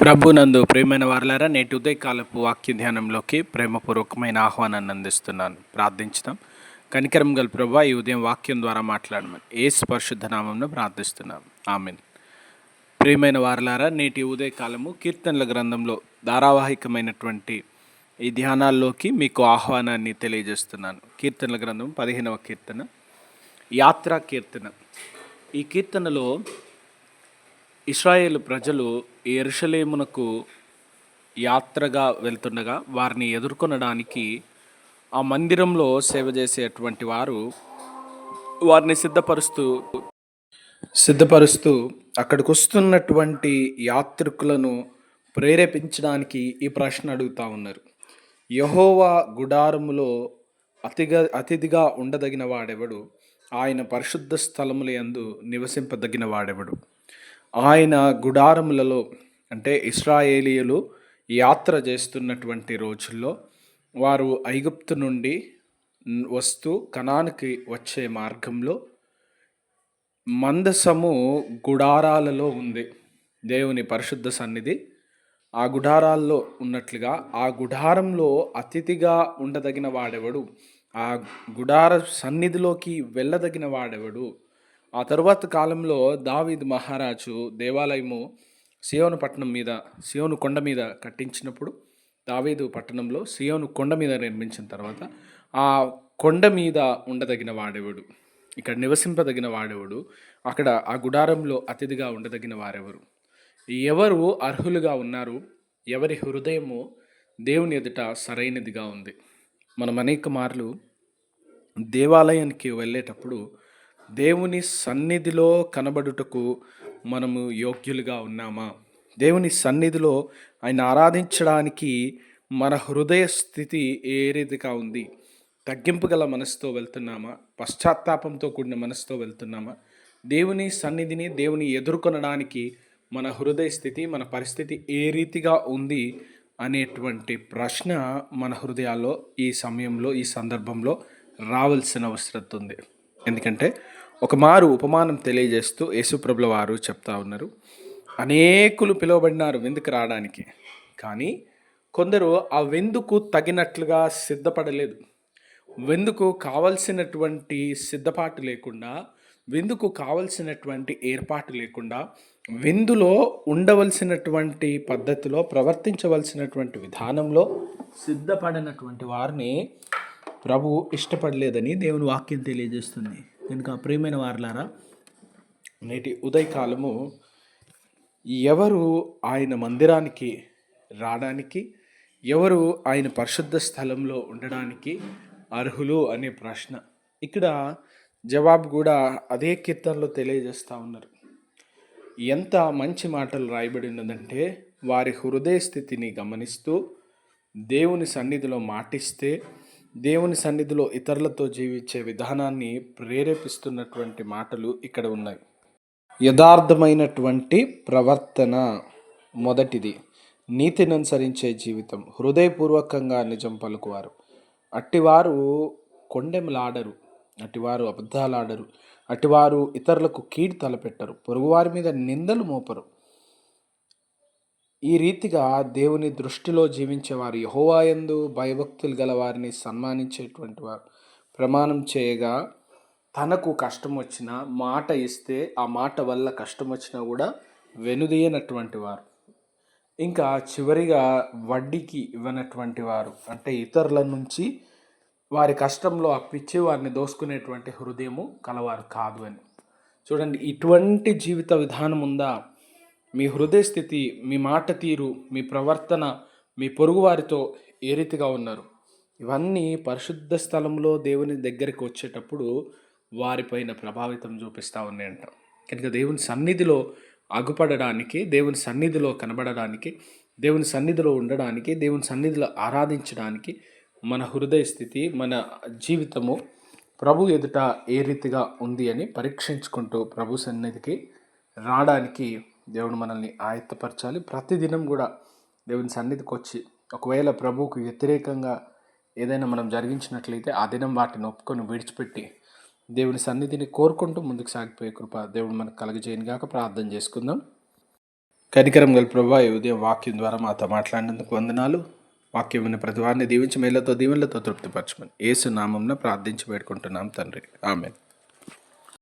ప్రభునందు ప్రేమైన వారలారా నేటి ఉదయకాలపు వాక్య ధ్యానంలోకి ప్రేమపూర్వకమైన ఆహ్వానాన్ని అందిస్తున్నాను. ప్రార్థించుదాం. కనికరం గల ప్రభా ఈ ఉదయం వాక్యం ద్వారా మాట్లాడమని ఏ పరిశుద్ధ నామంలో ప్రార్థిస్తున్నాం. ఆమెన్. ప్రియమైన వారలారా నేటి ఉదయకాలము కీర్తనల గ్రంథంలో ధారావాహికమైనటువంటి ఈ ధ్యానాల్లోకి మీకు ఆహ్వానాన్ని తెలియజేస్తున్నాను. కీర్తనల గ్రంథం పదిహేనవ కీర్తన యాత్రా కీర్తన. ఈ కీర్తనలో ఇస్రాయేల్ ప్రజలు ఎరుషలేమునకు యాత్రగా వెళ్తుండగా వారిని ఎదుర్కొనడానికి ఆ మందిరంలో సేవ చేసేటువంటి వారు వారిని సిద్ధపరుస్తూ సిద్ధపరుస్తూ అక్కడికి వస్తున్నటువంటి యాత్రికులను ప్రేరేపించడానికి ఈ ప్రశ్న అడుగుతా ఉన్నారు. యహోవా గుడారములో అతిగా అతిథిగా ఉండదగిన వాడెవడు? ఆయన పరిశుద్ధ స్థలముల యందు నివసింపదగిన వాడెవడు? ఆయన గుడారములలో అంటే ఇస్రాయేలీయులు యాత్ర చేస్తున్నటువంటి రోజుల్లో వారు ఐగుప్తు నుండి వస్తూ కణానికి వచ్చే మార్గంలో మందసము గుడారాలలో ఉంది. దేవుని పరిశుద్ధ సన్నిధి. ఆ గుడారాల్లో ఉన్నట్లుగా ఆ గుడారంలో అతిథిగా ఉండదగిన వాడెవడు? ఆ గుడార సన్నిధిలోకి వెళ్ళదగిన వాడెవడు? ఆ తరువాత కాలంలో దావీద్ మహారాజు దేవాలయము సియోను పట్టణం మీద సియోను కొండ మీద కట్టించినప్పుడు దావీదు పట్టణంలో సియోను కొండ మీద నిర్మించిన తర్వాత ఆ కొండ మీద ఉండదగిన వాడెవడు? ఇక్కడ నివసింపదగిన వాడెవడు? అక్కడ ఆ గుడారంలో అతిథిగా ఉండదగిన వారెవరు? ఎవరు అర్హులుగా ఉన్నారు? ఎవరి హృదయము దేవుని ఎదుట సరైనదిగా ఉంది? మనం అనేక మార్లు దేవాలయానికి వెళ్ళేటప్పుడు దేవుని సన్నిధిలో కనబడుటకు మనము యోగ్యులుగా ఉన్నామా? దేవుని సన్నిధిలో ఆయన ఆరాధించడానికి మన హృదయ స్థితి ఏ రీతిగా ఉంది? తగ్గింపు గల మనసుతో వెళ్తున్నామా? పశ్చాత్తాపంతో కూడిన మనసుతో వెళ్తున్నామా? దేవుని సన్నిధిని దేవుని ఎదుర్కొనడానికి మన హృదయ స్థితి మన పరిస్థితి ఏ రీతిగా ఉంది అనేటువంటి ప్రశ్న మన హృదయాల్లో ఈ సమయంలో ఈ సందర్భంలో రావాల్సిన అవసరం ఉంది. ఎందుకంటే ఒక మారు ఉపమానం తెలియజేస్తూ యేసుప్రభుల వారు చెప్తా ఉన్నారు. అనేకులు పిలువబడినారు విందుకు రావడానికి. కానీ కొందరు ఆ విందుకు తగినట్లుగా సిద్ధపడలేదు. విందుకు కావలసినటువంటి సిద్ధపాటు లేకుండా విందుకు కావలసినటువంటి ఏర్పాటు లేకుండా విందులో ఉండవలసినటువంటి పద్ధతిలో ప్రవర్తించవలసినటువంటి విధానంలో సిద్ధపడినటువంటి వారిని ప్రభు ఇష్టపడలేదని దేవుని వాక్యం తెలియజేస్తుంది. కనుక ప్రియమైన వారలారా నేటి ఉదయకాలము ఎవరు ఆయన మందిరానికి రావడానికి ఎవరు ఆయన పరిశుద్ధ స్థలంలో ఉండడానికి అర్హులు అనే ప్రశ్న. ఇక్కడ జవాబు కూడా అదే కీర్తనలో తెలియజేస్తూ ఉన్నారు. ఎంత మంచి మాటలు రాయబడి ఉన్నదంటే వారి హృదయ స్థితిని గమనిస్తూ దేవుని సన్నిధిలో మాటిస్తే దేవుని సన్నిధిలో ఇతరులతో జీవించే విధానాన్ని ప్రేరేపిస్తున్నటువంటి మాటలు ఇక్కడ ఉన్నాయి. యథార్థమైనటువంటి ప్రవర్తన మొదటిది. నీతిని అనుసరించే జీవితం. హృదయపూర్వకంగా నిజం పలుకువారు. అట్టివారు కొండెములాడరు. అటివారు అబద్ధాలాడరు. అటివారు ఇతరులకు కీడు తలపెట్టరు. పొరుగువారి మీద నిందలు మోపరు. ఈ రీతిగా దేవుని దృష్టిలో జీవించేవారు యహోవాయందు భయభక్తులు గల వారిని సన్మానించేటువంటి వారు. ప్రమాణం చేయగా తనకు కష్టం వచ్చినా మాట ఇస్తే ఆ మాట వల్ల కష్టం వచ్చినా కూడా వెనుదీయనటువంటి వారు. ఇంకా చివరిగా వడ్డీకి ఇవ్వనటువంటి వారు అంటే ఇతరుల నుంచి వారి కష్టంలో అప్పిచ్చి వారిని దోసుకునేటువంటి హృదయము కలవారు కాదు అని. చూడండి ఇటువంటి జీవిత విధానం ఉందా మీ హృదయ స్థితి మీ మాట తీరు మీ ప్రవర్తన మీ పొరుగువారితో ఏ రీతిగా ఉన్నారు? ఇవన్నీ పరిశుద్ధ స్థలంలో దేవుని దగ్గరికి వచ్చేటప్పుడు వారిపైన ప్రభావితం చూపిస్తూ ఉన్నాయంట. కనుక దేవుని సన్నిధిలో అగుపడడానికి దేవుని సన్నిధిలో కనబడడానికి దేవుని సన్నిధిలో ఉండడానికి దేవుని సన్నిధిలో ఆరాధించడానికి మన హృదయ స్థితి మన జీవితము ప్రభు ఎదుట ఏ రీతిగా ఉంది అని పరీక్షించుకుంటూ ప్రభు సన్నిధికి రావడానికి దేవుడు మనల్ని ఆయత్తపరచాలి. ప్రతిదినం కూడా దేవుని సన్నిధికి వచ్చి ఒకవేళ ప్రభువుకు వ్యతిరేకంగా ఏదైనా మనం జరిగించినట్లయితే ఆ దినం వాటిని ఒప్పుకొని విడిచిపెట్టి దేవుని సన్నిధిని కోరుకుంటూ ముందుకు సాగిపోయే కృప దేవుడు మనకు కలగజేయని గాక. ప్రార్థన చేసుకుందాం. కనికరం గల ప్రభా ఈ ఉదయం వాక్యం ద్వారా మాతో మాట్లాడినందుకు వందనాలు. వాక్యం ఉన్న ప్రతి వారిని దీవించి మేళ్ళతో దీవెనలతో తృప్తిపరచమని ఏసు నామంన ప్రార్థించి పెట్టుకుంటున్నాం తండ్రి. ఆమె